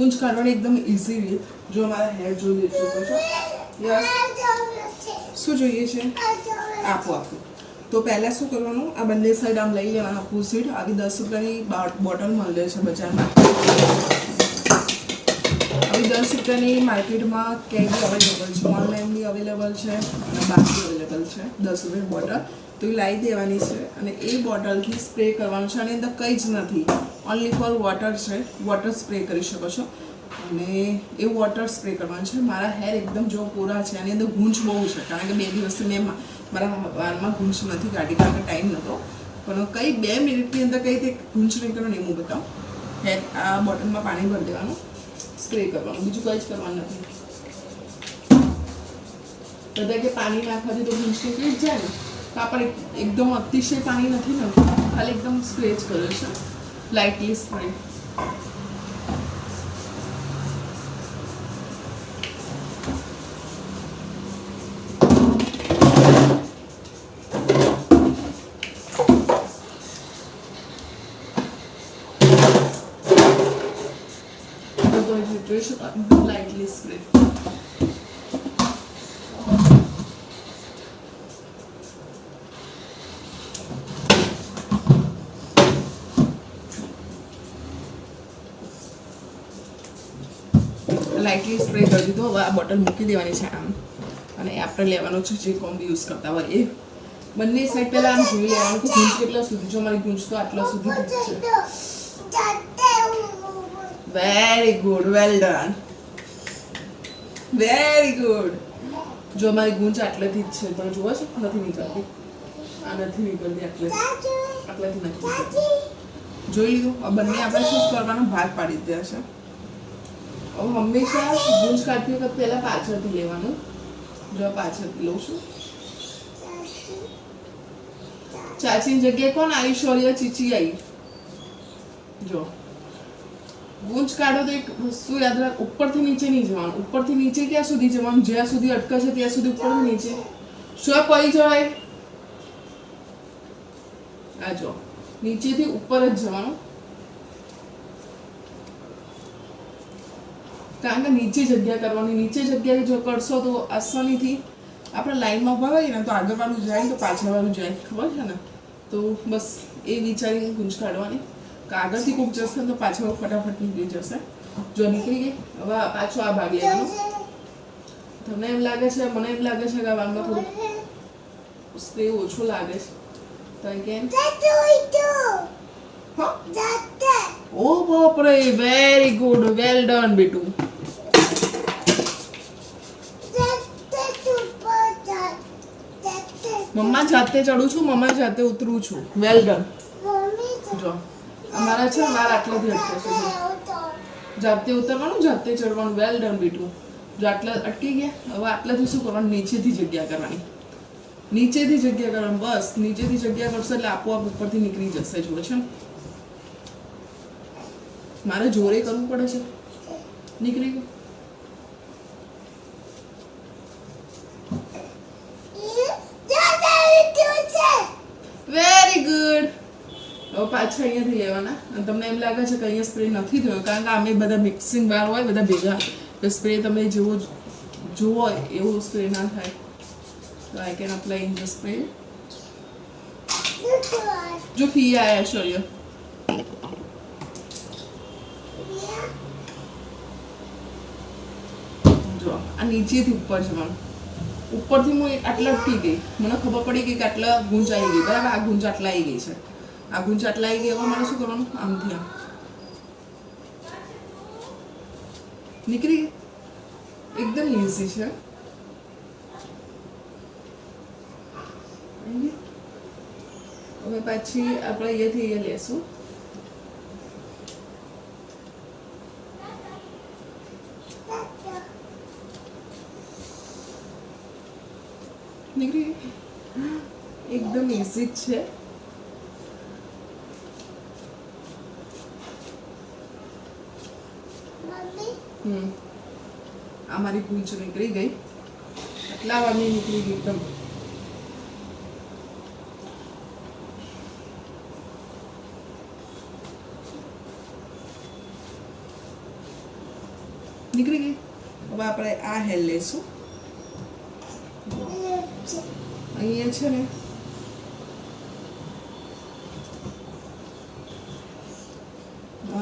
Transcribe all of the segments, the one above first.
ગુંજ કાઢવાની એકદમ ઇઝી રીત જો મારા હેર જોઈ શકો છો શું જોઈએ છે? આપો આપો. તો પહેલાં શું કરવાનું? આ બંને સાઈડ આમ લઈ લેવાના અપોઝિટ આવી દસ રૂપિયાની બોટલ મળે છે બજારમાં. આવી દસ રૂપિયાની માર્કેટમાં ક્યાંય અવેલેબલ છે. ઓનલાઈન બી અવેલેબલ છે અને બાકી અવેલેબલ છે. દસ રૂપિયાની બોટલ તો એ લાવી દેવાની છે અને એ બોટલથી સ્પ્રે કરવાનું છે આની અંદર કંઈ જ નથી. ઓનલી ફોર વોટર છે. વોટર સ્પ્રે કરી શકો છો. અને એ વોટર સ્પ્રે કરવાનું છે. મારા હેર એકદમ જો પૂરા છે આની અંદર ગૂંચ બહુ છે. કારણ કે બે દિવસથી મેં મારા વાળમાં ગૂંચ નથી કાઢી, કારણ કે ટાઈમ નહોતો પણ કંઈ બે મિનિટની અંદર કઈ રીતે ગૂંચ નહીં કરવાનું ને હું બતાવું. હેર આ બોટલમાં પાણી ભરી દેવાનું. સ્પ્રે કરવાનું. બીજું કંઈ જ કરવાનું નથી. બધા કે પાણી નાખવાથી તો ગૂંચ નીકળી જ જાય ને. આપણે એકદમ અતિશય પાણી નથી ને, ખાલી એકદમ સ્ક્રેચ કર્યો છે. લાઇટલી સ્પ્રે જોઈ શકો લાઇટલી સ્પ્રે લાઇટલી સ્પ્રે કરી દીધો. હવે આ બોટલ મૂકી દેવાની છે આમ. અને આપણે લેવાનો છે જે કોમ્બી યુઝ કરતા હોય એ. બંને સાઈડ પહેલાં આમ જોઈ લેવાનું કે ગુંજ કેટલા સુધી જો મારી ગુંજ તો આટલા સુધી છે. Very good well done very good જો મારી ગુંજ આટલેથી જ છે. તમે જુઓ છો નથી નીકળતી. આ નથી નીકળતી આટલે. આટલેથી નથી જોઈ લીધું? બંને આપણે શું કરવાનો ભાગ પાડી દીધા છે. હંમેશા ગુંજ કાઢતી વખત પહેલાં પાછળથી લેવાનું. જો પાછળથી લઉં છું. ચાચીની જગ્યાએ કોણ આવી? શૌર્ય ચીચી આવી. જો. ગુંજ કાઢો તો એક વસ્તુ યાદ રાખ, ઉપરથી નીચે નહીં જવાનું. ઉપરથી નીચે ક્યાં સુધી જવાનું? જ્યાં સુધી અટકે છે ત્યાં સુધી ઉપરથી નીચે. શું પડી જવાય? આ જો. નીચેથી ઉપર જ જવાનું. કારણ કે નીચે જગ્યા કરવાની નીચે જગ્યાએ જો કરશો તો આસાનીથી આપણે લાઈનમાં ઊભા હોઈએ ને તો આગળવાળું જાય તો પાછળવાળું જાય. ખબર છે ને? તો બસ એ વિચારીને ગુંજ કાઢવાની. કે આગળથી કોક જશે તો પાછળ ફટાફટ નીકળી જશે. જો નીકળી ગઈ હવે પાછો આ ભાગ લેવાનો તમને એમ લાગે છે મને એમ લાગે છે કે આ વાંગમાં થોડું સ્પ્રે ઓછો લાગે છે. તો કેમ હા? ઓ બાપરે વેરી ગુડ વેલ ડન બેટુ. મમ્મા જાતે ચડું છું મમ્મા જાતે ઉતરું છું. વેલ ડન જો, અમારા છે વાર આટલાથી અટકે છે જાતે ઉતરવાનું, જાતે ચડવાનું. વેલ ડન બેટુ. જો, આટલા અટકી ગયા, હવે આટલાથી શું કરવાનું, નીચેથી જગ્યા કરવાની. નીચેથી જગ્યા કરવાનું, બસ. નીચેથી જગ્યા કરશો એટલે આપોઆપ ઉપરથી નીકળી જશે, જુઓ છે. મારે જોરે કરવું પડે છે. નીકળી ગયું વેરી ગુડ હવે પાછા અહીંયાથી લેવાના. અને તમને એમ લાગે છે કે અહીંયા સ્પ્રે નથી થયો. કારણ કે અમે બધા મિક્સિંગ બાર હોય, બધા ભેગા. તો સ્પ્રે તમે જેવો જુઓ એવો સ્પ્રે ના થાય. તો I can apply in the spray જો ફી આયા શોર્ય જો, આ નીચેથી ઉપર જવાનું ઉપરથી હું આટલા અટકી ગઈ. મને ખબર પડી ગઈ કે આટલા ગુંજ આવી ગઈ. બરાબર? આ ગુંજ આટલા આવી ગઈ છે. આ ગુંજ આટલા આવી ગઈ હવે મારે શું કરવાનું? આમથી આમ નીકળી? એકદમ ઇઝી છે. હવે પછી આપણે અહીંયાથી અહીંયા લેશું. નીકળી? એકદમ ઇઝી જ છે હમ આ મારી પૂંછ નીકળી ગઈ. આટલા વારની નીકળી ગઈ એકદમ નીકળી ગઈ? હવે આપણે આ હેલ લેશું. અહીંયા છે ને.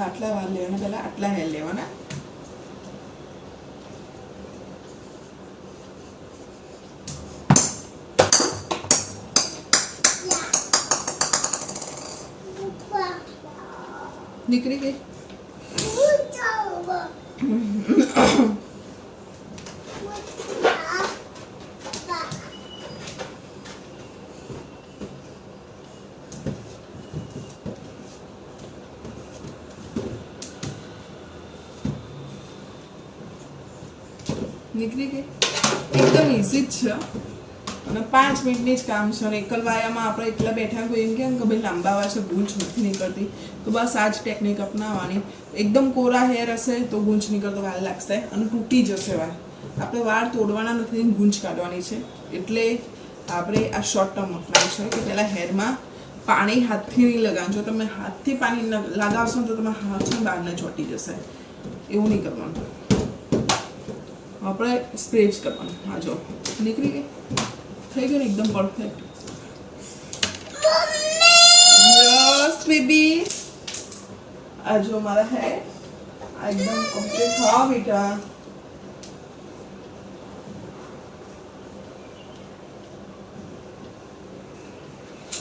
આટલા વાર લેવાના, પહેલાં આટલા હેલ લેવાના. નીકળી ગઈ? નીકળી ગઈ? એકદમ ઇઝી જ છે અને પાંચ મિનિટની જ કામ છે. અને એકલ વાયામાં આપણે એટલા બેઠા કોઈ એમ કે ભાઈ લાંબા છે, ગૂંચ નથી નીકળતી. તો બસ આ જ ટેકનિક અપનાવવાની. એકદમ કોરા હેર હશે તો ગૂંચ નીકળતો વાર લાગશે અને તૂટી જશે વાર. આપણે વાળ તોડવાના નથી, ગૂંચ કાઢવાની છે. એટલે આપણે આ શોર્ટ ટર્મ અપનાવ્યું છે કે પહેલાં હેરમાં પાણી હાથથી નહીં લગાવવાનું. જો તમે હાથથી પાણી લગાવશો તો તમે હાથ છે ને બહારને ચોટી જશે. એવું નહીં કરવાનું. આપણે સ્પ્રે જ કરવાનું. હા, જો. નીકળી ગઈ? થઈ ગયું ને એકદમ પરફેક્ટ યસ બેબી આ જો મારા હે આ એકદમ કમ્પ્લીટ હા બેટા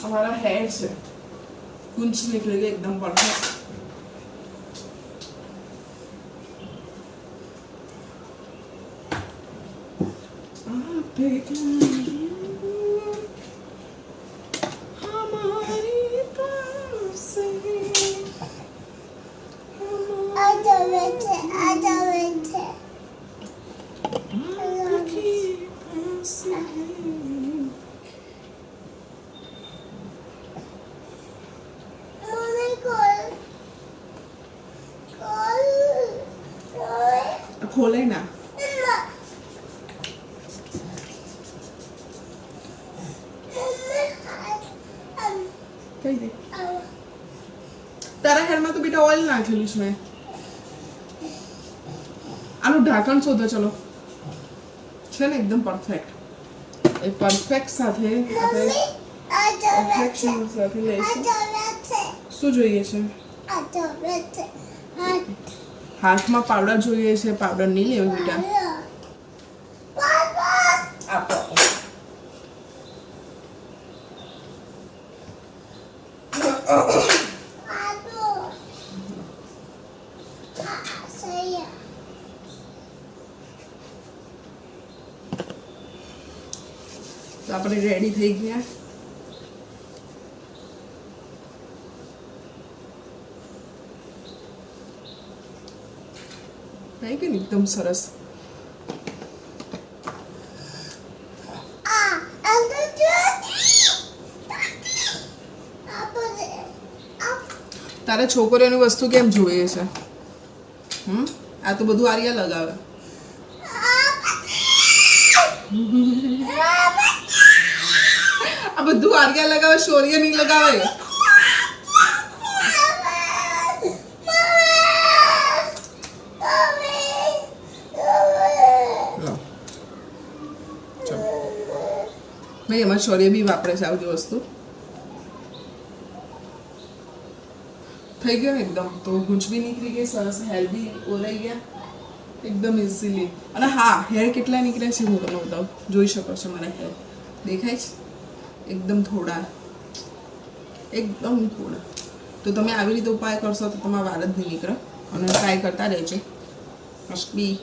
અમારા હેર છે કુંચ નીકળી ગઈ એકદમ પરફેક્ટ हमारी ખોલે ના તારા હેરમાં તો બેટા ઓઇલ નાખેલું છે મેં. આનું ઢાંકણ શોધો ચલો. છે ને એકદમ પરફેક્ટ એ પરફેક્ટ સાથે આપણે પરફેક્શન સાથે લઈશું. શું જોઈએ છે? હાથમાં પાવડર જોઈએ છે પાવડર નહીં લેવું બેટા. આપો. આપણે રેડી થઈ ગયા. થઈ ગયું ને એકદમ સરસ તારે છોકરીઓની વસ્તુ કેમ જોઈએ છે? હમ? આ તો બધું આર્યા લગાવે. આ બધું આર્યા લગાવે શૌર્ય નહીં લગાવે. ભાઈ, એમાં શૌર્ય બી વાપરે છે આ વસ્તુ. થઈ ગયો એકદમ. તો ગૂંચ બી નીકળી ગઈ, સરસ હેર બી ઓરાઈ ગયા. એકદમ ઇઝીલી અને હા હેર કેટલા નીકળ્યા છે હું તમને બતાવું. જોઈ શકો છો મારા હેર દેખાય છે? એકદમ થોડા. એકદમ થોડા. તો તમે આવી રીતે ઉપાય કરશો તો તમારા વાર જ નહીં નીકળે. અને ટ્રાય કરતા રહેજો. Must be